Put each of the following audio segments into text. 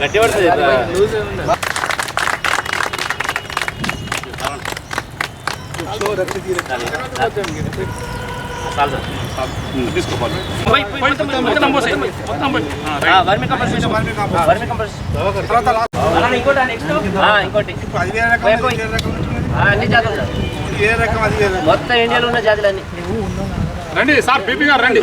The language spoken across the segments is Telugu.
గట్టి పడుతుంది ఇంకోటి జాతులు మొత్తం ఇండియాలో ఉన్న జాతులన్నీ రండి సార్ పీపీ గారు రండి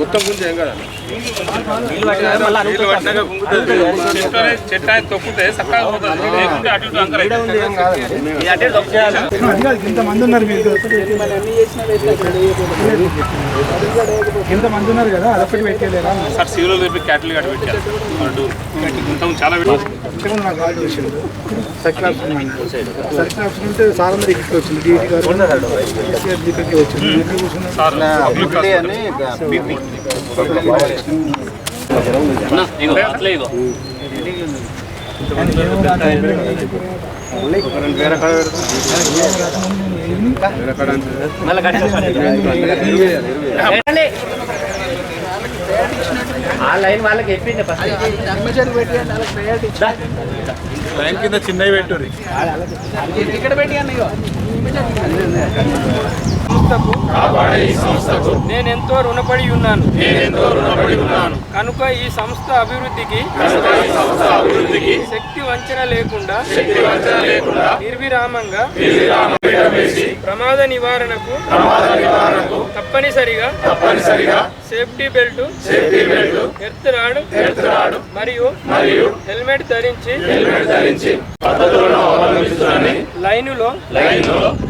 మొత్తం ఏం కదా చెట్టు తొక్కితే ఇంతమంది ఉన్నారు మీరు ఇంతమంది ఉన్నారు కదా అదొకటి పెట్టలేరా సార్ చెప్పి క్యాటిల్ కట్టి పెట్టారు. చాలా పెట్టారు నాకు కాల్ చేసిండు. సార్ అందరు ఇక్కడ వచ్చింది. డిఈటి గారు కేసీఆర్ దిక్కకి వచ్చింది. ఎక్కడ కూర్చున్నారు సార్ పబ్లిక్ ఇగో అట్లే ఇగో. మళ్ళీ కట్టండి ఆ చిన్నవి పెట్టుర్రి నేనెంతో రుణపడి ఉన్నాను. కనుక ఈ సంస్థ అభివృద్ధికి శక్తి వంచన లేకుండా నిర్విరామంగా ప్రమాద నివారణకు తప్పనిసరిగా సేఫ్టీ బెల్ట్ ఎర్త్ రాడ్ మరియు హెల్మెట్ ధరించి లైనులో విద్యుత్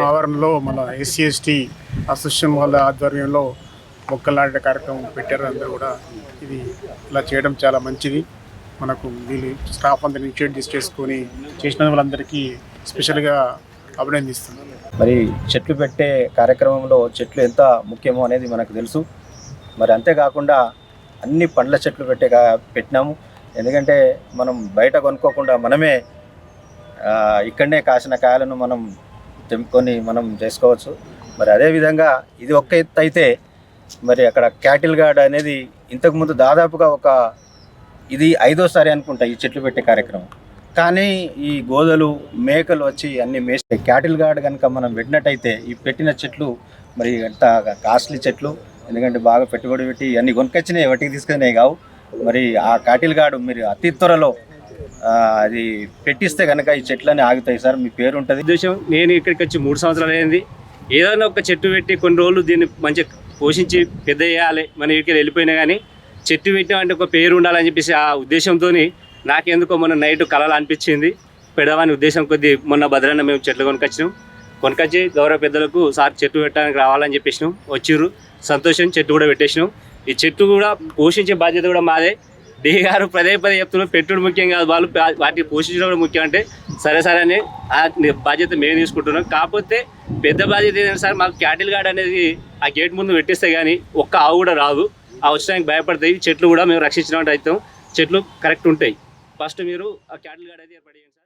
ఆవరణలో మన ఎస్సీ ఎస్టీ అసోసియేషన్ వాళ్ళ ఆధ్వర్యంలో మొక్కలు కార్యక్రమం పెట్టారు. అందరూ కూడా ఇది ఇలా చేయడం చాలా మంచిది. మనకు వీళ్ళు స్టాఫ్ అందరిని ఇనిషియేట్ చేసుకొని చేసిన వాళ్ళందరికీ స్పెషల్గా అభినందిస్తున్నాను. మరి చెట్లు పెట్టే కార్యక్రమంలో చెట్లు ఎంత ముఖ్యమో అనేది మనకు తెలుసు. మరి అంతేకాకుండా అన్ని పండ్ల చెట్లు పెట్టే కా- పెట్టినాము. ఎందుకంటే మనం బయట కొనుక్కోకుండా మనమే ఇక్కడనే కాసిన కాయలను మనం తెంపుకొని మనం చేసుకోవచ్చు. మరి అదేవిధంగా ఇది ఒక్క ఎత్తు అయితే మరి అక్కడ క్యాటిల్ గార్డ్ అనేది ఇంతకుముందు దాదాపుగా ఒక ఇది ఐదోసారి అనుకుంటా ఈ చెట్లు పెట్టే కార్యక్రమం. కానీ ఈ గోదలు మేకలు వచ్చి అన్ని మేస్తే క్యాటిల్ గార్డ్ కనుక మనం పెట్టినట్టయితే ఈ పెట్టిన చెట్లు మరి ఎంత కాస్ట్లీ చెట్లు ఎందుకంటే బాగా పెట్టుబడి పెట్టి అన్ని కొనుకొచ్చినాయి వాటికి తీసుకునే కావు. మరి ఆ క్యాటిల్ గార్డు మీరు అతి త్వరలో అది పెట్టిస్తే కనుక ఈ చెట్లన్నీ ఆగుతాయి సార్ మీ పేరు ఉంటుంది. ఉద్దేశం నేను ఇక్కడికి వచ్చి మూడు సంవత్సరాలు అయింది. ఏదైనా ఒక చెట్టు పెట్టి కొన్ని రోజులు దీన్ని మంచిగా పోషించి పెద్ద చేయాలి మన ఇక్కడికి వెళ్ళిపోయినా కానీ చెట్టు పెట్టామంటే ఒక పేరు ఉండాలని చెప్పేసి ఆ ఉద్దేశంతో నాకెందుకో మొన్న నైట్ కలలు అనిపించింది పెడవని ఉద్దేశం కొద్ది మొన్న భద్రాన్న మేము చెట్లు కొనుకొచ్చినాం. కొనుకొచ్చి గౌరవ పెద్దలకు సార్ చెట్టు పెట్టడానికి రావాలని చెప్పేసినాం. వచ్చిర్రు. సంతోషం చెట్టు కూడా పెట్టేసినాం. ఈ చెట్టు కూడా పోషించే బాధ్యత కూడా మాదే. డి గారు పదే పదే చెప్తున్నారు పెట్టుడు ముఖ్యం కాదు వాళ్ళు వాటిని పోషించడం కూడా ముఖ్యం అంటే సరే సరే అని ఆ బాధ్యత మేము తీసుకుంటున్నాం. కాకపోతే పెద్ద బాధ్యత ఏంటంటే సార్ మాకు క్యాటిల్ గార్డ్ అనేది ఆ గేట్ ముందు పెట్టిస్తే కానీ ఒక్క ఆవు కూడా రాదు. ఆ వచ్చడానికి భయపడతాయి. చెట్లు కూడా మేము రక్షించినట్టు అవుతాం. చెట్లు కరెక్ట్ ఉంటాయి. ఫస్ట్ మీరు ఆ క్యాటిల్ గార్డ్ అయితే ఏర్పడేయండి సార్.